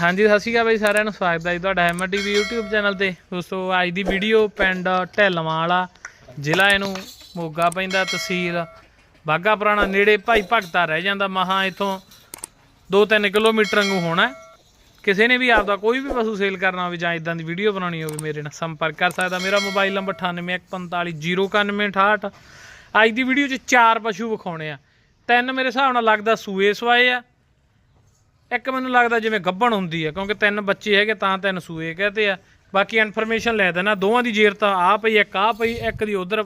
ਹਾਂਜੀ, ਸਤਿ ਸ਼੍ਰੀ ਅਕਾਲ ਬਾਈ ਸਾਰਿਆਂ ਨੂੰ, ਸਵਾਗਤ ਹੈ ਜੀ ਤੁਹਾਡਾ ਹੈਮਰ ਟੀਵੀ YouTube ਚੈਨਲ ਤੇ। ਦੋਸਤੋ, ਅੱਜ ਦੀ ਵੀਡੀਓ ਪਿੰਡ ਢਿੱਲਵਾਂ ਵਾਲਾ ਜ਼ਿਲ੍ਹਾ ਇਹਨੂੰ ਮੋਗਾ ਪੈਂਦਾ, ਤਹਿਸੀਲ ਬਾਗਾ ਪੁਰਾਣਾ, ਨੇੜੇ ਭਾਈ ਭਗਤਾ ਰਹਿ ਜਾਂਦਾ, ਮਹਾ ਇਥੋਂ 2-3 ਕਿਲੋਮੀਟਰ ਨੂੰ ਹੋਣਾ ਕਿਸੇ ਨੇ ਵੀ ਆਪਦਾ ਕੋਈ ਵੀ ਪਸ਼ੂ ਸੇਲ ਕਰਨਾ ਹੋਵੇ ਜਾਂ ਇਦਾਂ ਦੀ ਵੀਡੀਓ ਬਣਾਉਣੀ ਹੋਵੇ, ਮੇਰੇ ਨਾਲ ਸੰਪਰਕ ਕਰ ਸਕਦਾ। ਮੇਰਾ ਮੋਬਾਈਲ ਨੰਬਰ 9814509168 ਅੱਜ ਦੀ ਵੀਡੀਓ 'ਚ ਚਾਰ ਪਸ਼ੂ ਵਿਖਾਉਣੇ ਆ। ਤਿੰਨ ਮੇਰੇ ਹਿਸਾਬ ਨਾਲ ਲੱਗਦਾ ਸੂਏ ਸਵਾਏ ਆ ਇੱਕ ਮੈਨੂੰ ਲੱਗਦਾ ਜਿਵੇਂ ਗੱਭਣ ਹੁੰਦੀ ਹੈ ਕਿਉਂਕਿ ਤਿੰਨ ਬੱਚੇ ਹੈਗੇ ਤਾਂ ਤਿੰਨ ਸੂਏ ਕਹਤੇ ਆ। ਬਾਕੀ ਇਨਫੋਰਮੇਸ਼ਨ ਲੈ ਦੇਣਾ ਦੋਵਾਂ ਦੀ ਜੇਰ ਤਾਂ ਆ ਪਈ ਇੱਕ ਆ ਪਈ ਇੱਕ ਦੀ ਉਧਰ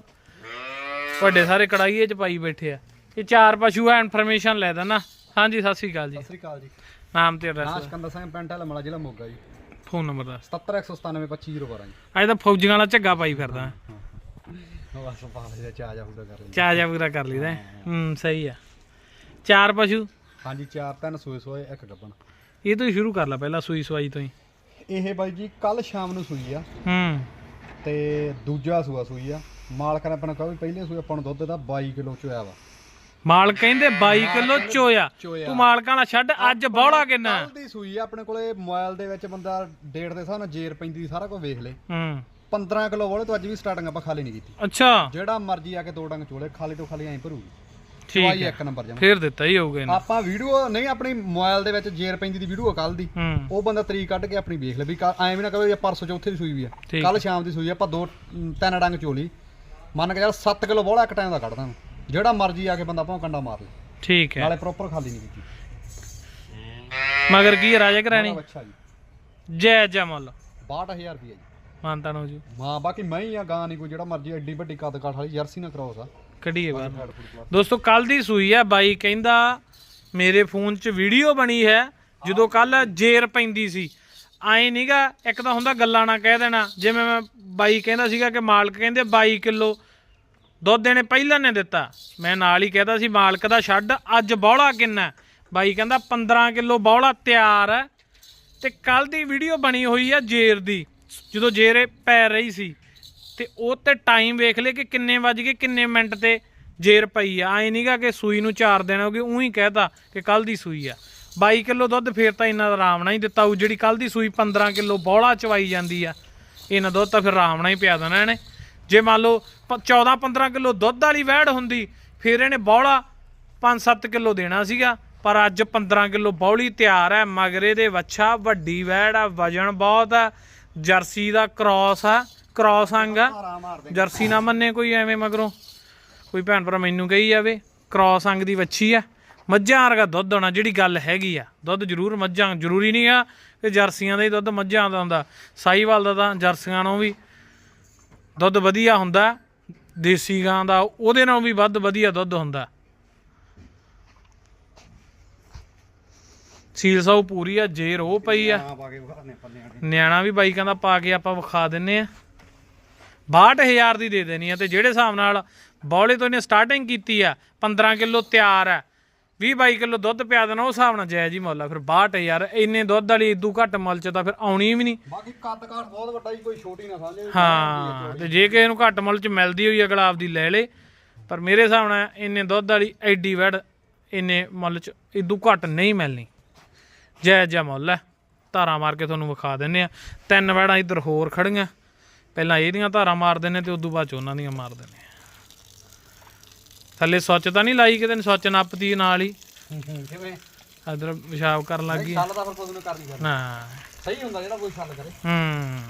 ਵੱਡੇ ਸਾਰੇ ਕੜਾਈਏ ਚ ਪਾਈ ਬੈਠੇ ਆ। ਇਹ ਚਾਰ ਪਸ਼ੂ ਆ ਇਨਫੋਰਮੇਸ਼ਨ ਲੈ ਦੇਣਾ। ਹਾਂਜੀ ਸਤਿ ਸ੍ਰੀ ਅਕਾਲ ਜੀ। ਸਤਿ ਸ੍ਰੀ ਅਕਾਲ ਜੀ। ਨਾਮ ਤੇ ਐਡਰੈਸ ਨਾਸ਼ ਕੰਦਾ ਸਿੰਘ ਪਿੰਡ ਢਲਮਲਾ ਜ਼ਿਲ੍ਹਾ ਮੋਗਾ ਜੀ। ਫੋਨ ਨੰਬਰ ਦੱਸ। 701972512 ਜੀ। ਅੱਜ ਤਾਂ ਫੌਜੀਆਂ ਵਾਲਾ ਝੱਗਾ ਪਾਈ ਫਿਰਦਾ। ਬਸ ਪਾਲੇ ਦਾ ਚਾਹ ਜਾ ਪੂਰਾ ਕਰ ਲਈ ਚਾਹ ਜਾ ਪੂਰਾ ਕਰ ਲਈਦਾ। ਹੂੰ ਸਹੀ ਆ। ਚਾਰ ਪਸ਼ੂ। ਹਾਂਜੀ ਚਾਰ ਤਿੰਨ ਸੂਏ ਸੋਏ ਇੱਕ ਗੱਬਣ। ਇਹ ਤੋਂ ਹੀ ਸ਼ੁਰੂ ਕਰ ਲੈ ਪਹਿਲਾਂ ਸੂਈ ਸਵਾਈ ਤੋਂ ਹੀ। ਇਹ ਬਾਈ ਜੀ ਕੱਲ ਸ਼ਾਮ ਨੂੰ ਸੂਈ ਆ। ਹੂੰ। ਤੇ ਦੂਜਾ ਸੂਆ ਸੂਈ ਆ। ਮਾਲਕ ਨੇ ਆਪਣਾ ਕਹੋ ਵੀ ਪਹਿਲੇ ਸੂਏ ਆਪਾਂ ਨੂੰ ਦੁੱਧ ਦਾ 22 ਕਿਲੋ ਚੋਇਆ ਵਾ। ਮਾਲ ਕਹਿੰਦੇ 22 ਕਿਲੋ ਚੋਇਆ। ਚੋਇਆ। ਤੂੰ ਮਾਲਕਾਂ ਵਾਲਾ ਛੱਡ ਅੱਜ ਬੌਲਾ ਕਿੰਨਾ? ਕੱਲ ਦੀ ਸੂਈ ਆ ਆਪਣੇ ਕੋਲੇ ਮੋਬਾਈਲ ਦੇ ਵਿੱਚ ਬੰਦਾ ਡੇਟ ਦੇ ਹਿਸਾਬ ਨਾਲ ਜੇਰ ਪੈਂਦੀ ਸਾਰਾ ਕੁਝ ਵੇਖ ਲੇ। ਹੂੰ। 15 ਕਿਲੋ ਵਾਲੇ ਤੋਂ ਅੱਜ ਵੀ ਸਟਾਰਟਿੰਗ ਆਪਾਂ ਖਾਲੀ ਨਹੀਂ ਕੀਤੀ। ਅੱਛਾ। ਜਿਹੜਾ ਮਰਜ਼ੀ ਆ ਕੇ ਦੋ ਡੰਗ ਚੋਲੇ ਖਾਲੀ ਤੋਂ ਖਾਲੀ ਐਂ ਭਰੂਗੀ। ਚਵਾਈ ਹੈ। ਇੱਕ ਨੰਬਰ ਜਮਾ। ਫੇਰ ਦਿੱਤਾ ਹੀ ਹੋਊਗਾ ਇਹਨੇ। ਆਪਾਂ ਵੀਡੀਓ ਨਹੀਂ ਆਪਣੀ ਮੋਬਾਈਲ ਦੇ ਵਿੱਚ ਜੇਰ ਪੈਂਦੀ ਦੀ ਵੀਡੀਓ ਕੱਲ ਦੀ। ਉਹ ਬੰਦਾ ਤਰੀਕ ਕੱਢ ਕੇ ਆਪਣੀ ਵੇਖ ਲੈ ਵੀ ਐਵੇਂ ਨਾ ਕਹੋ ਵੀ ਪਰਸੋਂ ਚੌਥੇ ਦੀ ਸੂਈ ਵੀ ਆ। ਕੱਲ ਸ਼ਾਮ ਦੀ ਸੂਈ ਆਪਾਂ ਦੋ ਤਿੰਨ ਡੰਗ ਚੋਲੀ। ਮੰਨ ਕੇ ਚੱਲ 7 ਕਿਲੋ ਬੋਲਾ ਇੱਕ ਟਾਈਮ ਦਾ ਕੱਢਦਾ ਜਿਹੜਾ ਮਰਜ਼ੀ ਆ ਕੇ ਬੰਦਾ ਭਾਵੇਂ ਕੰਡਾ ਮਾਰ ਲੇ। ਠੀਕ ਹੈ। ਨਾਲੇ ਪ੍ਰੋਪਰ ਖਾਲੀ ਨਹੀਂ ਕੀਤੀ। ਮਗਰ ਕੀ ਰਾਜਾ ਕਰਾਣੀ ਅੱਛਾ ਜੀ। ਜੈ ਜੈ ਮੁੱਲ। 62000 ਰੁਪਏ ਜੀ। ਮਾਨਤਾ ਨੂੰ ਜੀ। ਹਾਂ ਬਾਕੀ ਮੈਂ ਹੀ ਆ ਗਾਂ ਨਹੀਂ ਕੋਈ ਜਿਹੜਾ ਮਰਜ਼ੀ ਐਡੀ ਵੱਡੀ ਕੱਦ ਕਾਠ ਵਾਲੀ ਜਰਸੀ ਨਾ ਕਰਾਉਸ ਆ। ਕੱਢੀਏ ਬਾਹਰ ਦੋਸਤੋ ਕੱਲ ਦੀ ਸੂਈ ਹੈ ਬਾਈ ਕਹਿੰਦਾ, ਮੇਰੇ ਫੋਨ 'ਚ ਵੀਡੀਓ ਬਣੀ ਹੈ। ਜਦੋਂ ਕੱਲ ਜੇਰ ਪੈਂਦੀ ਸੀ। ਐ ਨਹੀਂਗਾ ਇੱਕ ਤਾਂ ਹੁੰਦਾ ਗੱਲਾਂ ਨਾ ਕਹਿ ਦੇਣਾ। ਜਿਵੇਂ ਮੈਂ ਬਾਈ ਕਹਿੰਦਾ ਸੀਗਾ ਕਿ ਮਾਲਕ ਕਹਿੰਦੇ 22 ਕਿਲੋ ਦੁੱਧ ਇਹਨੇ ਪਹਿਲਾਂ ਨੇ ਦਿੱਤਾ। ਮੈਂ ਨਾਲ ਹੀ ਕਹਿੰਦਾ ਸੀ, ਮਾਲਕ ਦਾ ਛੱਡ, ਅੱਜ ਬੌਲਾ ਕਿੰਨਾ? ਬਾਈ ਕਹਿੰਦਾ 15 ਕਿਲੋ ਬੌਲਾ ਤਿਆਰ ਹੈ। ਤੇ ਕੱਲ ਦੀ ਵੀਡੀਓ ਬਣੀ ਹੋਈ ਆ ਜੇਰ ਦੀ। ਜਦੋਂ ਜੇਰ ਪੈ ਰਹੀ ਸੀ। ਤੇ ਉਹ ਤੇ ਟਾਈਮ ਵੇਖ ਲੈ ਕਿ ਕਿੰਨੇ ਵੱਜ ਗਏ, ਕਿੰਨੇ ਮਿੰਟ ਤੇ ਜੇਰ ਪਈ ਆ। ਐ ਨਹੀਂਗਾ ਕਿ ਸੂਈ ਨੂੰ 4 ਦਿਨ ਹੋ ਗਏ, ਉਹੀ ਕਹਿਤਾ ਕਿ ਕੱਲ ਦੀ ਸੂਈ ਆ। 22 ਕਿਲੋ ਦੁੱਧ ਫੇਰ ਤਾਂ ਇਹਨਾਂ ਦਾ ਆਰਾਮ ਨਾਲ ਹੀ ਦਿੱਤਾ ਉਹ ਜਿਹੜੀ ਕੱਲ ਦੀ ਸੂਈ 15 ਕਿਲੋ ਬੌਲਾ ਚਵਾਈ ਜਾਂਦੀ ਆ ਇਹਨਾਂ ਦੁੱਧ ਤਾਂ ਫਿਰ ਆਰਾਮ ਨਾਲ ਹੀ ਪਿਆ ਦੇਣਾ ਇਹਨੇ। ਜੇ ਮੰਨ ਲਓ 14 15 ਕਿਲੋ ਦੁੱਧ ਵਾਲੀ ਵੈੜ ਹੁੰਦੀ, ਫਿਰ ਇਹਨੇ ਬੌਲਾ 5-7 ਕਿਲੋ ਦੇਣਾ ਸੀਗਾ। ਪਰ ਅੱਜ 15 ਕਿਲੋ ਬੌਲੀ ਤਿਆਰ ਹੈ ਮਗਰੇ ਦੇ ਵੱਛਾ, ਵੱਡੀ ਵੈੜ ਆ, ਵਜਨ ਬਹੁਤ ਆ, ਜਰਸੀ ਦਾ ਕ੍ਰਾਸ ਆ। ਕ੍ਰਾਸ ਅੰਗ ਆ। ਜਰਸੀ ਨਾ ਮੰਨੇ ਕੋਈ ਐਵੇਂ ਮਗਰੋਂ। ਕੋਈ ਭੈਣ ਭਰਾ ਮੈਨੂੰ ਕਹੀ ਜਾਵੇ ਕ੍ਰਾਸ ਅੰਗ ਦੀ ਵੱਛੀ ਆ। ਮੱਝਾਂ ਵਰਗਾ ਦੁੱਧ ਹੋਣਾ ਜਿਹੜੀ ਗੱਲ ਹੈਗੀ ਆ। ਦੁੱਧ ਜ਼ਰੂਰ ਮੱਝਾਂ ਜ਼ਰੂਰੀ ਨਹੀਂ ਆ ਕਿ ਜਰਸੀਆਂ ਦਾ ਹੀ ਦੁੱਧ ਮੱਝਾਂ ਦਾ ਹੁੰਦਾ। ਸਾਈਵਾਲ ਦਾ ਤਾਂ ਜਰਸੀਆਂ ਨਾਲੋਂ ਵੀ ਦੁੱਧ ਵਧੀਆ ਹੁੰਦਾ। ਦੇਸੀ ਗਾਂ ਦਾ ਉਹਦੇ ਨਾਲੋਂ ਵੀ ਵੱਧ ਵਧੀਆ ਦੁੱਧ ਹੁੰਦਾ। ਸੀਲ ਸਾਊ ਪੂਰੀ ਆ ਜੇਰ ਉਹ ਪਈ ਆ। ਨਿਆਣਾ ਵੀ ਬਾਈ ਕਹਿੰਦਾ ਪਾ ਕੇ ਆਪਾਂ ਵਿਖਾ ਦਿੰਨੇ ਆ 62000 ਦੀ ਦੇ ਦੇਣੀ ਆ ਤੇ ਜਿਹੜੇ ਹਿਸਾਬ ਨਾਲ ਬੌਲੇ ਤੋਂ ਇਹਨੇ ਸਟਾਰਟਿੰਗ ਕੀਤੀ ਆ 15 ਕਿਲੋ ਤਿਆਰ ਆ 20 22 ਕਿਲੋ ਦੁੱਧ ਪਿਆ ਦੇਣਾ ਉਸ ਹਿਸਾਬ ਨਾਲ ਜਾਇਜ਼ ਹੀ ਮੁੱਲ ਆ। ਫਿਰ 62000 ਇੰਨੇ ਦੁੱਧ ਵਾਲੀ ਇਦੂ ਘੱਟ ਮੁੱਲ ਚ ਤਾਂ ਫਿਰ ਆਉਣੀ ਵੀ ਨਹੀਂ। ਬਾਕੀ ਕੱਦ ਕਾਠ ਬਹੁਤ ਵੱਡਾ ਜੀ ਕੋਈ ਛੋਟੀ ਨਾ ਸਮਝੇ ਹਾਂ ਤੇ ਜੇ ਕਿਸੇ ਨੂੰ ਘੱਟ ਮੁੱਲ ਚ ਮਿਲਦੀ ਹੋਈ ਅਗਲਾ ਆਪਦੀ ਲੈ ਲੇ। ਪਰ ਮੇਰੇ ਹਿਸਾਬ ਨਾਲ ਇੰਨੇ ਦੁੱਧ ਵਾਲੀ ਐਡੀ ਵੜ ਇੰਨੇ ਮੁੱਲ ਚ ਇਦੂ ਘੱਟ ਨਹੀਂ ਮਿਲਣੀ। ਜੈ ਜੈ ਮੁੱਲ ਹੈ ਧਾਰਾਂ ਮਾਰ ਕੇ ਤੁਹਾਨੂੰ ਵਿਖਾ ਦਿੰਨੇ ਆ। ਤਿੰਨ ਵੜਾਂ ਇੱਧਰ ਹੋਰ ਖੜੀਆਂ ਪਹਿਲਾਂ ਇਹਦੀਆਂ ਧਾਰਾਂ ਮਾਰ ਦਿੰਨੇ ਤੇ ਉਦੋਂ ਬਾਅਦ ਚ ਉਹਨਾਂ ਦੀਆਂ ਮਾਰ ਦਿੰਨੇ ਆ। ਥੱਲੇ ਸੁੱਚ ਤਾਂ ਨਹੀਂ ਲਾਈ ਕਿਤੇ ਸੁੱਚ ਨੱਪਦੀ ਨਾਲ ਹੀ। ਕਿਵੇਂ? ਇਧਰ ਪਿਸ਼ਾਬ ਕਰਨ ਲੱਗ ਗਈ। ਛੱਲ ਦਾ ਫਿਰ ਤੁਹਾਨੂੰ ਕਰਨੀ ਕਰ ਨਾ। ਸਹੀ ਹੁੰਦਾ ਜਿਹੜਾ ਕੋਈ ਛੱਲ ਕਰੇ। ਹੂੰ।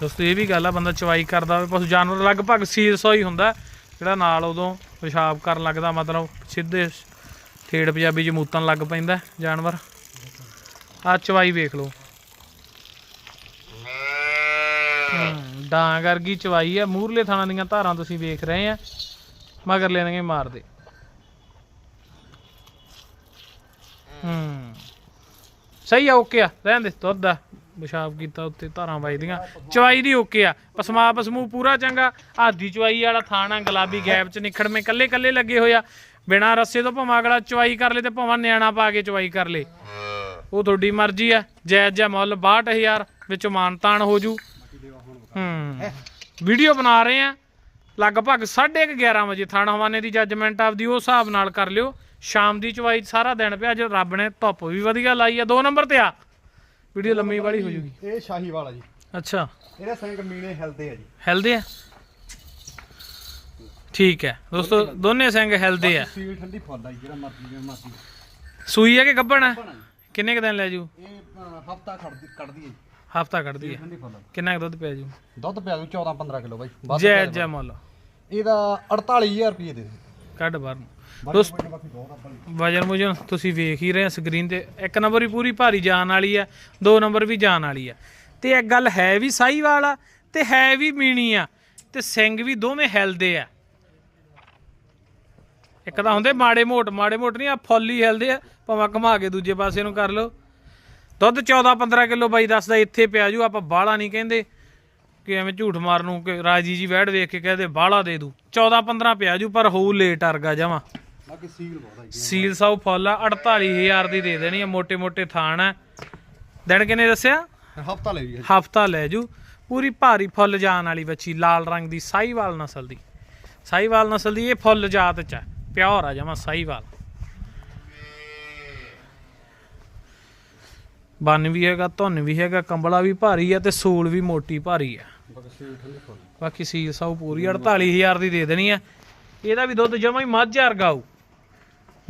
ਦੋਸਤੋ ਇਹ ਵੀ ਗੱਲ ਆ ਬੰਦਾ ਚਵਾਈ ਕਰਦਾ ਹੋਵੇ। ਪਸ਼ੂ ਜਾਨਵਰ ਲਗਭਗ ਸੀਰਸੋ ਹੀ ਹੁੰਦਾ। ਜਿਹੜਾ ਨਾਲ ਉਦੋਂ ਪਿਸ਼ਾਬ ਕਰਨ ਲੱਗਦਾ ਮਤਲਬ ਸਿੱਧੇ ਠੇੜ ਪੰਜਾਬੀ ਚ ਲੱਗ ਪੈਂਦਾ ਜਾਨਵਰ। ਆ ਚਵਾਈ ਵੇਖ ਲਓ। ਹੂੰ ਡਾਂਗ ਵਰਗੀ ਚਵਾਈ ਆ। ਮੂਰਲੇ ਥਾਣਾ ਦੀਆਂ ਧਾਰਾਂ ਤੁਸੀਂ ਵੇਖ ਰਹੇ ਆ। ਮਗਰ ਲੈਣਗੇ ਮਾਰਦੇ ਹੂੰ। ਸਹੀ ਆ, ਓਕੇ ਆ। ਰਹਿਣ ਦੇ, ਦੁੱਧ ਦਾ ਪਿਸ਼ਾਬ ਕੀਤਾ ਉੱਤੇ ਧਾਰਾਂ ਵੱਜਦੀਆਂ। ਚਵਾਈ ਦੀ ਓਕੇ ਆ। ਪਸਮਾ ਪਸਮੂ ਪੂਰਾ ਚੰਗਾ। ਆਦੀ ਚਵਾਈ ਵਾਲਾ ਥਾਣਾ ਗੁਲਾਬੀ ਗੈਪ ਚ ਨਿਖੜਵੇਂ। ਕੱਲੇ ਕੱਲੇ ਲੱਗੇ ਹੋਇਆ ਬਿਨਾ ਰੱਸੇ ਤੋਂ ਭਾਵੇਂ ਅਗਲਾ ਚਵਾਈ ਕਰ ਲੇ ਤੇ ਭਾਵੇਂ ਨਿਆਣਾ ਪਾ ਕੇ ਚਵਾਈ ਕਰ ਲੇ। ਉਹ ਤੁਹਾਡੀ ਮਰਜ਼ੀ ਆ। ਜਾਇਜ਼ ਜਿਹਾ ਮੁੱਲ 62000 ਵਿੱਚ ਮਾਨਤਾਨ ਹੋ ਜੂ। ਹੂੰ। ਵੀਡੀਓ ਬਣਾ ਰਹੇ ਆ। ਲਗਭਗ 11:30 ਵਜੇ ਥਾਣਾ ਹਵਾਨੇ ਦੀ ਜੱਜਮੈਂਟ ਆਪਦੀ ਉਸ ਹਿਸਾਬ ਨਾਲ ਕਰ ਲਿਓ। ਸ਼ਾਮ ਦੀ ਚਵਾਈ ਸਾਰਾ ਦਿਨ ਪਿਆ ਅੱਜ ਰੱਬ ਨੇ ਧੁੱਪ ਵੀ ਵਧੀਆ ਲਾਈ ਆ। ਦੋ ਨੰਬਰ ਤੇ ਆ। ਵੀਡੀਓ ਲੰਮੀ ਵਾਲੀ ਹੋ ਜੂਗੀ। ਇਹ ਸ਼ਾਹੀ ਵਾਲਾ ਜੀ। ਅੱਛਾ। ਇਹਦੇ ਸਿੰਘ ਮੀਨੇ ਹਿਲਦੇ ਆ ਜੀ। ਹੈਲਦੇ ਆ? ਠੀਕ ਹੈ। ਦੋਸਤੋ ਦੋਨੇ ਸਿੰਘ ਹੈਲਦੇ ਆ। ਸੀਲ ਠੰਡੀ ਫੁੱਲ ਆ ਜਿਹੜਾ ਮਰਜ਼ੀ ਜਿਵੇਂ ਮਰਜ਼ੀ। ਸੂਈ ਹੈ ਕਿ ਗੱਭਣ ਜੀ। ਕਿੰਨੇ ਕੁ ਦਿਨ ਲੈ ਜੂ? ਇਹ ਹਫਤਾ ਖੜਦੀ ਕੱਢਦੀ ਹੈ ਜੀ। ਹਫਤਾ ਕੱਢਦੀ ਹੈ। ਕਿੰਨਾ ਕੁ ਦੁੱਧ ਪਿਆ ਜੂ? ਦੁੱਧ ਪਿਆ ਦੂ 14 15 ਕਿਲੋ ਬਾਈ। ਜੈ ਜੈ ਮੁੱਲ। ਇਹਦਾ 48000 ਰੁਪਏ ਦੇ ਕੱਢ ਬਾਹਰ ਦੋਸਤ ਵਜਨ ਮੁਜਨ ਤੁਸੀਂ ਵੇਖ ਹੀ ਰਹੇ ਸਕਰੀਨ ਤੇ। ਇੱਕ ਨੰਬਰ ਹੀ ਪੂਰੀ ਭਾਰੀ ਜਾਨ ਵਾਲੀ ਆ ਦੋ ਨੰਬਰ ਵੀ ਜਾਨ ਵਾਲੀ ਆ। ਤੇ ਇੱਕ ਗੱਲ ਹੈ ਵੀ ਸਾਈਵਾਲ ਆ ਤੇ ਹੈ ਵੀ ਮੀਣੀ ਆ ਤੇ ਸਿੰਘ ਵੀ ਦੋਵੇਂ ਹਿਲਦੇ ਆ। ਇੱਕ ਤਾਂ ਹੁੰਦੇ ਮਾੜੇ ਮੋਟ ਮਾੜੇ ਮੋਟ ਨਹੀਂ ਆ ਫੁੱਲ ਹੀ ਹਿਲਦੇ ਆ। ਭਾਵੇਂ ਘੁਮਾ ਕੇ ਦੂਜੇ ਪਾਸੇ ਨੂੰ ਕਰ ਲਓ। ਦੁੱਧ 14-15 ਕਿਲੋ ਬਾਈ ਦੱਸਦਾ ਇੱਥੇ ਪਿਆ ਜੂ ਆਪਾਂ ਬਾਹਲਾ ਨਹੀਂ ਕਹਿੰਦੇ ਕਿ ਐਵੇਂ ਝੂਠ ਮਾਰ ਨੂੰ ਕਿ ਰਾਜੀ ਜੀ ਵਹਿੜ ਵੇਖ ਕੇ ਕਹਦੇ ਬਾਹਲਾ ਦੇ ਦੂ। 14-15 ਪਿਆ ਜੂ ਪਰ ਹੋਊ ਲੇਟ ਅਰਗਾ ਜਾਵਾਂ ਸੀਲ ਬਹੁਤ ਸਾਉ ਫੁੱਲ ਆ 48000 ਦੀ ਦੇ ਦੇਣੀ ਆ ਮੋਟੇ ਮੋਟੇ ਥਾਣ ਆ। ਦਿਨ ਕਿਨੇ ਦੱਸਿਆ? ਹਫਤਾ ਲੈ ਜੀ ਹਫਤਾ ਲੈ ਜੂ। ਪੂਰੀ ਭਾਰੀ ਫੁੱਲ ਜਾਣ ਵਾਲੀ ਬੱਚੀ ਲਾਲ ਰੰਗ ਦੀ ਸਾਈਵਾਲ ਨਸਲ ਦੀ। ਸਾਈਵਾਲ ਨਸਲ ਦੀ ਇਹ ਫੁੱਲ ਜਾਤ ਚ ਪਿਓਰ ਆ ਜਾਵਾਂ ਸਾਈਵਾਲ ਬੰਨ ਵੀ ਹੈਗਾ ਧੁੰਨ ਵੀ ਹੈਗਾ ਕੰਬਲਾ ਵੀ ਭਾਰੀ ਆ ਤੇ ਸੂਲ ਵੀ ਮੋਟੀ ਭਾਰੀ ਆ। ਬਾਕੀ ਸੀਲ ਸਾਊ ਪੂਰੀ 48000 ਦੀ ਦੇ ਦੇਣੀ ਆ। ਇਹਦਾ ਵੀ ਦੁੱਧ ਜਮਾ ਹੀ ਮੱਝ ਵਰਗਾ ਆਊ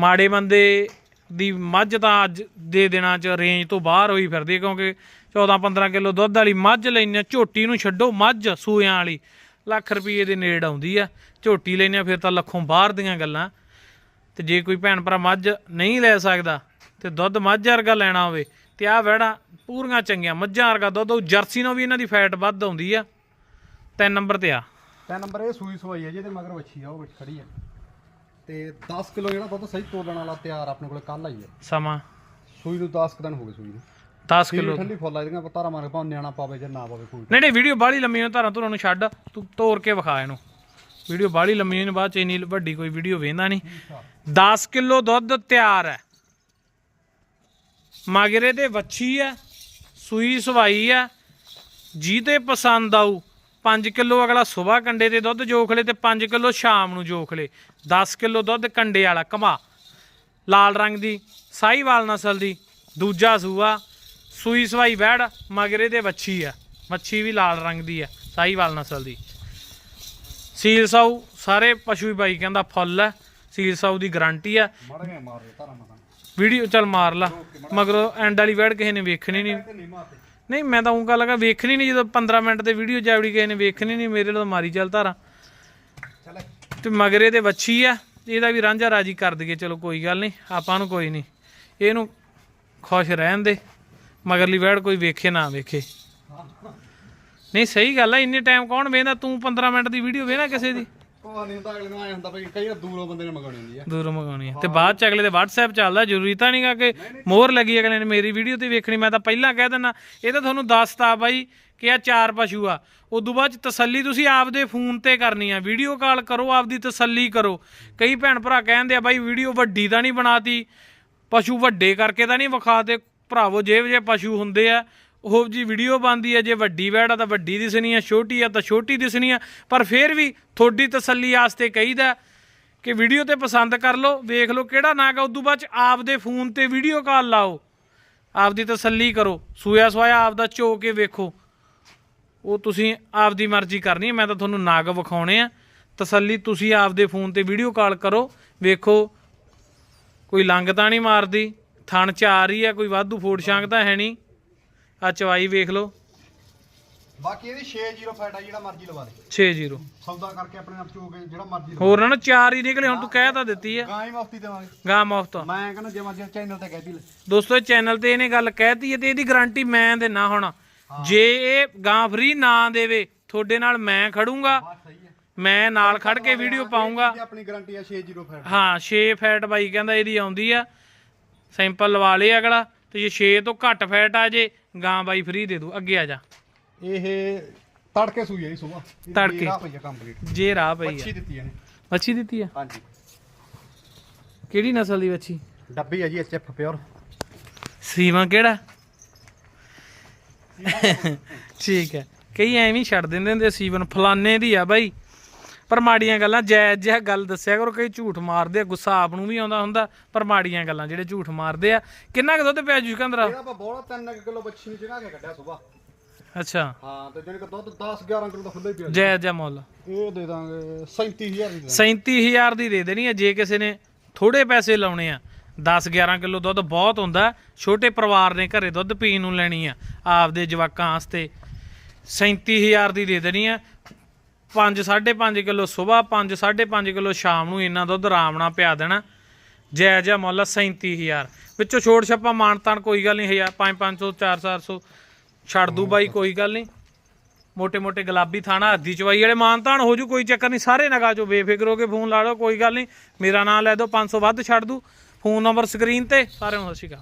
ਮਾੜੇ ਬੰਦੇ ਦੀ ਮੱਝ ਤਾਂ ਅੱਜ ਦੇ ਦਿਨਾਂ ਚ ਰੇਂਜ ਤੋਂ ਬਾਹਰ ਹੋਈ ਫਿਰਦੀ ਕਿਉਂਕਿ 14 15 ਕਿਲੋ ਦੁੱਧ ਵਾਲੀ ਮੱਝ ਲੈਣੇ ਝੋਟੀ ਨੂੰ ਛੱਡੋ ਮੱਝ ਸੂਇਆਂ ਵਾਲੀ। ਲੱਖ ਰੁਪਏ ਦੇ ਨੇੜ ਆਉਂਦੀ ਆ। ਝੋਟੀ ਲੈਣੇ ਫਿਰ ਤਾਂ ਲੱਖੋਂ ਬਾਹਰ ਦੀਆਂ ਗੱਲਾਂ। ਤੇ ਜੇ ਕੋਈ ਭੈਣ ਭਰਾ ਮੱਝ ਨਹੀਂ ਲੈ ਸਕਦਾ ਤੇ ਦੁੱਧ ਮੱਝ ਵਰਗਾ ਲੈਣਾ ਹੋਵੇ ਤੇ ਆਹ ਵੜਾ ਪੂਰੀਆਂ ਚੰਗੀਆਂ ਮੱਝਾਂ ਵਰਗਾ ਦੁੱਧ ਉਹ ਜਰਸੀ ਨਾਲ ਵੀ ਇਹਨਾਂ ਦੀ ਫੈਟ ਵੱਧ ਆਉਂਦੀ ਆ। ਤਿੰਨ ਨੰਬਰ ਤੇ ਆ। ਤੇ ਨੰਬਰ ਇਹ ਸੂਈ ਸਵਾਈ ਹੈ ਜਿਹਦੇ ਮਗਰ ਵੱਛੀ ਆ ਉਹ ਵਿੱਚ ਖੜੀ ਹੈ ਤੇ 10 ਕਿਲੋ ਜਿਹੜਾ ਦੁੱਧ ਸਹੀ ਤੋਲਣ ਵਾਲਾ ਤਿਆਰ ਆਪਣੇ ਕੋਲੇ ਕੱਲ ਆਈ ਹੈ ਸਮਾਂ। ਸੂਈ ਨੂੰ 10 ਕੁ ਦਿਨ ਹੋ ਗਏ ਸੂਈ ਨੂੰ। 10 ਸੀਲ ਕਿਲੋ। ਠੰਡੀ ਫੁੱਲ ਆ ਇਹਦੀਆਂ ਤਾਰਾ ਮਾਰ ਪਾਉ ਨਿਆਣਾ ਪਾਵੇ ਜਾਂ ਨਾ ਪਾਵੇ ਕੋਈ ਨਹੀਂ ਨਹੀਂ ਵੀਡੀਓ ਬਾਹਲੀ ਲੰਮੀ ਨੂੰ ਧਾਰਾਂ ਧੁਰਾਂ ਨੂੰ ਛੱਡ ਤੂੰ ਤੋੜ ਕੇ ਵਿਖਾ ਇਹਨੂੰ। ਵੀਡੀਓ ਬਾਹਲੀ ਲੰਮੀ ਨੂੰ ਬਾਅਦ ਚ ਇੰਨੀ ਵੱਡੀ ਕੋਈ ਵੀਡੀਓ ਵੇਂਦਾ ਨਹੀਂ। 10 ਕਿਲੋ ਦੁੱਧ ਤਿਆਰ ਹੈ ਮਗਰੇ ਦੇ ਵੱਛੀ ਆ, ਸੂਈ ਸਵਾਈ ਆ ਜਿਹਦੇ ਪਸੰਦ ਆਊ। 5 ਕਿਲੋ ਅਗਲਾ ਸਵੇਰ ਕੰਡੇ ਦੇ ਦੁੱਧ ਜੋਖ ਲੇ ਤੇ 5 ਕਿਲੋ ਸ਼ਾਮ ਨੂੰ ਜੋਖ ਲੇ। 10 ਕਿਲੋ ਦੁੱਧ ਕੰਡੇ ਵਾਲਾ ਕਮਾ ਲਾਲ ਰੰਗ ਦੀ ਸਾਈਵਾਲ ਨਸਲ ਦੀ, ਦੂਜਾ ਸੂਆ, ਸੂਈ ਸਵਾਈ ਵੈੜ ਮਗਰੇ ਦੇ ਵੱਛੀ ਆ। ਮੱਛੀ ਵੀ ਲਾਲ ਰੰਗ ਦੀ ਆ ਸਾਈਵਾਲ ਨਸਲ ਦੀ। ਸੀਲ ਸਾਊ, ਸਾਰੇ ਪਸ਼ੂ ਬਾਈ ਕਹਿੰਦਾ ਫੁੱਲ ਆ। ਸੀਲ ਸਾਊ ਦੀ ਗਾਰੰਟੀ ਆ। ਮੜ ਮਾਰ ਦੇ ਵੀਡੀਓ ਚੱਲ ਮਾਰ ਲਾ। ਮਗਰੋਂ ਐਂਡ ਵਾਲੀ ਵੈੜ ਕਿਸੇ ਨੇ ਵੇਖਣੀ ਨਹੀਂ। ਨਹੀਂ ਮਾਰਦੇ। ਨਹੀਂ ਮੈਂ ਤਾਂ ਉਹ ਗੱਲ ਲਗਾ ਵੇਖਣੀ ਨਹੀਂ ਜਦੋਂ 15 ਮਿੰਟ ਤੇ ਵੀਡੀਓ ਜਾਵੜੀ ਕਿਸੇ ਨੇ ਵੇਖਣੀ ਨਹੀਂ ਮੇਰੇ ਨਾਲ ਮਾਰੀ ਚੱਲ ਧਾਰਾ। ਤੇ ਮਗਰੇ ਦੇ ਵੱਛੀ ਆ ਇਹਦਾ ਵੀ ਰਾਂਝਾ ਰਾਜੀ ਕਰ ਦਈਏ ਚਲੋ ਕੋਈ ਗੱਲ ਨਹੀਂ ਆਪਾਂ ਨੂੰ ਕੋਈ ਨਹੀਂ। ਇਹਨੂੰ ਖੁਸ਼ ਰਹਿਣ ਦੇ ਮਗਰਲੀ ਵੈੜ ਕੋਈ ਵੇਖੇ ਨਾ ਵੇਖੇ। ਨਹੀਂ ਸਹੀ ਗੱਲ ਆ ਇੰਨੇ ਟਾਈਮ ਕੌਣ ਵੇਂਦਾ ਤੂੰ 15 ਮਿੰਟ ਦੀ ਵੀਡੀਓ ਵੇਣਾ ਕਿਸੇ ਦੀ? ਕੋਈ ਨਹੀਂ ਹੁੰਦਾ ਅਗਲੇ ਨੂੰ ਆਏ ਹੁੰਦਾ ਬਈ ਕਈ ਵਾਰ ਦੂਰੋਂ ਬੰਦੇ ਨੇ ਮੰਗਾਉਣੀ ਹੁੰਦੀ ਆ। ਦੂਰੋਂ ਮੰਗਾਉਣੀ ਹੈ ਤੇ ਬਾਅਦ ਚ ਅਗਲੇ ਦੇ WhatsApp ਚੱਲਦਾ ਜ਼ਰੂਰੀ ਤਾਂ ਨਹੀਂਗਾ ਕਿ ਮੋਹਰ ਲੱਗੀ ਅਗਲੇ ਨੇ ਮੇਰੀ ਵੀਡੀਓ ਤੇ ਵੇਖਣੀ ਮੈਂ ਤਾਂ ਪਹਿਲਾਂ ਕਹਿ ਦਿੰਦਾ ਇਹ ਤਾਂ ਤੁਹਾਨੂੰ ਦੱਸਤਾ ਬਾਈ ਕਿ ਆ ਚਾਰ ਪਸ਼ੂ ਆ। ਉਦੋਂ ਬਾਅਦ ਚ ਤਸੱਲੀ ਤੁਸੀਂ ਆਪਦੇ ਫੋਨ ਤੇ ਕਰਨੀ ਆ। ਵੀਡੀਓ ਕਾਲ ਕਰੋ ਆਪਦੀ ਤਸੱਲੀ ਕਰੋ। ਕਈ ਭੈਣ ਭਰਾ ਕਹਿੰਦੇ ਆ ਬਾਈ ਵੀਡੀਓ ਵੱਡੀ ਤਾਂ ਨਹੀਂ ਬਣਾਤੀ ਪਸ਼ੂ ਵੱਡੇ ਕਰਕੇ ਤਾਂ ਨਹੀਂ ਵਿਖਾਤੇ। ਭਰਾਵੋ ਜਿਹੋ ਜਿਹੇ ਪਸ਼ੂ ਹੁੰਦੇ ਆ ਉਹ ਜੀ ਵੀਡੀਓ ਬਣਦੀ ਹੈ, ਜੇ ਵੱਡੀ ਵੈੜ ਆ ਤਾਂ ਵੱਡੀ ਦਿਸਣੀ ਆ, ਛੋਟੀ ਆ ਤਾਂ ਛੋਟੀ ਦਿਸਣੀ ਆ, ਪਰ ਫਿਰ ਵੀ ਤੁਹਾਡੀ ਤਸੱਲੀ ਆਸਤੇ ਕਹੀਦਾ ਕਿ ਵੀਡੀਓ ਤੇ ਪਸੰਦ ਕਰ ਲਓ, ਵੇਖ ਲਓ ਕਿਹੜਾ ਨਾਗ ਆ, ਉਦੋਂ ਬਾਅਦ ਚ ਆਪਦੇ ਫੋਨ ਤੇ ਵੀਡੀਓ ਕਾਲ ਲਾਓ। ਆਪਦੀ ਤਸੱਲੀ ਕਰੋ, ਸੂਇਆ ਸਵਾਇਆ ਆਪਦਾ ਚੋ ਕੇ ਵੇਖੋ। ਉਹ ਤੁਸੀਂ ਆਪਦੀ ਮਰਜ਼ੀ ਕਰਨੀ ਹੈ ਮੈਂ ਤਾਂ ਤੁਹਾਨੂੰ ਨਾਗ ਵਿਖਾਉਣੇ ਆ। ਤਸੱਲੀ ਤੁਸੀਂ ਆਪਦੇ ਫੋਨ ਤੇ ਵੀਡੀਓ ਕਾਲ ਕਰੋ, ਵੇਖੋ, ਕੋਈ ਲੰਗ ਤਾਂ ਨਹੀਂ ਮਾਰਦੀ, ਥਣ ਚ ਆ ਰਹੀ ਹੈ ਕੋਈ ਵਾਧੂ ਫੋੜ ਛਾਂਗ ਤਾਂ ਹੈ ਨਹੀਂ। ਆ ਚਵਾਈ ਵੇਖ ਲਓ। ਬਾਕੀ ਇਹਦੀ 60 ਫੈਟ ਆ ਜਿਹੜਾ ਮਰਜ਼ੀ ਲਵਾ ਦੇ। 60 ਸੌਦਾ ਕਰਕੇ ਆਪਣੇ ਆਪ ਚੋ ਕੇ ਜਿਹੜਾ ਮਰਜ਼ੀ ਲਵਾ ਹੋਰ ਨਾ ਚਾਰ ਹੀ ਨਿਕਲੇ ਹੁਣ ਤੂੰ ਕਹਿ ਤਾਂ ਦਿੱਤੀ ਆ। ਗਾਂ ਹੀ ਮੁਫਤੀ ਦੇਵਾਂਗੇ। ਗਾਂ ਮੁਫਤ। ਮੈਂ ਕਹਿੰਦਾ ਜੇ ਮਰਜ਼ੀ ਚੈਨਲ ਤੇ ਕਹਿ ਦੀ ਲੈ। ਦੋਸਤੋ ਇਹ ਚੈਨਲ ਤੇ ਇਹਨੇ ਗੱਲ ਕਹਿਤੀ ਹੈ ਤੇ ਇਹਦੀ ਗਾਰੰਟੀ ਮੈਂ ਦੇਣਾ ਹੁਣ। ਜੇ ਇਹ ਗਾਂ ਫਰੀ ਨਾ ਦੇਵੇ ਤੁਹਾਡੇ ਨਾਲ ਮੈਂ ਖੜੂੰਗਾ। ਮੈਂ ਨਾਲ ਖੜ ਕੇ ਵੀਡੀਓ ਪਾਉਂਗਾ ਆਪਣੀ ਗਾਰੰਟੀ ਆ 60 ਫੈਟ ਹਾਂ 6 ਫੈਟ ਬਾਈ ਕਹਿੰਦਾ ਇਹਦੀ ਆਉਂਦੀ ਆ। ਸੈਂਪਲ ਲਵਾ ਲੇ ਅਗਲਾ ਤੇ ਜੇ 6 ਤੋਂ ਘੱਟ ਫੈਟ ਆ ਜੇ ਗਾਂ ਬਾਈ ਫਰੀ ਦੇ ਦੂ ਅੱਗੇ ਆ ਜਾ। ਇਹ ਤੜਕੇ ਸੂਈ ਹੈ ਸੁਬਾ ਤੜਕੇ। ਪਈ ਕੰਪਲੀਟ ਜੇ ਰਾਹ ਪਈ ਅੱਛੀ ਆ ਦਿੱਤੀ ਇਹਨੇ। ਵੱਛੀ ਦਿੱਤੀ ਆ? ਹਾਂਜੀ। ਕਿਹੜੀ ਨਸਲ ਦੀ ਵੱਛੀ? ਡੱਬੀ ਹੈ ਜੀ ਐਚਐਫ ਪਿਓਰ। ਸੀਵਾ ਕਿਹੜਾ? ਠੀਕ ਹੈ। ਕਈ ਐਵੇਂ ਹੀ ਛੱਡ ਦਿੰਦੇ ਹੁੰਦੇ ਸੀਵਨ ਫਲਾਨੇ ਦੀ ਆ ਬਾਈ। ਪਰ ਮਾੜੀਆਂ ਗੱਲਾਂ ਜਾਇਜ਼ ਜਿਹਾ ਗੱਲ ਦੱਸਿਆ ਕਰੋ ਕਈ ਝੂਠ ਮਾਰਦੇ ਆ ਗੁੱਸਾ ਆਪ ਨੂੰ ਵੀ ਆਉਂਦਾ ਹੁੰਦਾ ਪਰ ਮਾੜੀਆਂ ਗੱਲਾਂ ਜਿਹੜੇ ਝੂਠ ਮਾਰਦੇ ਆ। ਕਿੰਨਾ ਕੁ ਦੁੱਧ ਪਿਆ ਜੂ ਇਹਦਾ ਆਪਾਂ ਬੋਲਾ 3 ਕਿਲੋ ਬੱਚੀ ਨੂੰ ਚਗਾ ਕੇ ਕੱਢਿਆ ਸਵੇਰ ਅੱਛਾ। ਹਾਂ ਤੇ ਜਾਨੀ ਕਿ ਦੁੱਧ 10 11 ਕਿਲੋ ਦਾ ਖੁੱਲਾ ਹੀ ਪਿਆ ਜਾਇਜ਼ ਜਿਹਾ ਮੁੱਲ। ਇਹ ਦੇ ਦਾਂਗੇ 37000 ਦੀ ਦੇ 37000 ਦੀ ਦੇ ਦੇਣੀ ਹੈ ਜੇ ਕਿਸੇ ਨੇ ਥੋੜੇ ਪੈਸੇ ਲਾਉਣੇ ਆ। 10 11 ਕਿਲੋ ਦੁੱਧ ਬਹੁਤ ਹੁੰਦਾ ਛੋਟੇ ਪਰਿਵਾਰ ਨੇ ਘਰੇ ਦੁੱਧ ਪੀਣ ਨੂੰ ਲੈਣੀ ਆ ਆਪਦੇ ਜਵਾਕਾਂ ਵਾਸਤੇ 37000 ਦੀ ਦੇ ਦੇਣੀ ਆ। 5 5.5 ਕਿਲੋ ਸਵੇਰ 5 5.5 ਕਿਲੋ ਸ਼ਾਮ ਨੂੰ ਇਹਨਾਂ ਦੁੱਧ ਆਰਾਮ ਨਾਲ ਪਿਆ ਦੇਣਾ। ਜੈ ਆ ਮੁੱਲ 37000 ਵਿੱਚੋਂ ਛੋੜ ਛੱਪਾ ਮਾਨਤਾਨ ਕੋਈ ਗੱਲ ਨਹੀਂ 1000 5500 4400 ਛੱਡ ਦੂ ਬਾਈ, ਕੋਈ ਗੱਲ ਨਹੀਂ। ਮੋਟੇ ਮੋਟੇ ਗੁਲਾਬੀ ਥਾਣਾ ਅੱਧੀ ਚਵਾਈ ਵਾਲੇ ਮਾਨਤਾਨ ਹੋ ਜੂ, ਕੋਈ ਚੱਕਰ ਨਹੀਂ, ਸਾਰੇ ਨਗਾ ਚੋ ਬੇਫਿਕਰ ਹੋ ਕੇ ਫੋਨ ਲਾ ਲਓ, ਕੋਈ ਗੱਲ ਨਹੀਂ। ਮੇਰਾ ਨਾਮ ਲੈ ਦਿਓ 500 ਵੱਧ ਛੱਡ ਦੂ। ਫੋਨ ਨੰਬਰ ਸਕਰੀਨ ਤੇ, ਸਾਰਿਆਂ ਨੂੰ ਸਤਿ ਸ਼੍ਰੀ ਅਕਾਲ।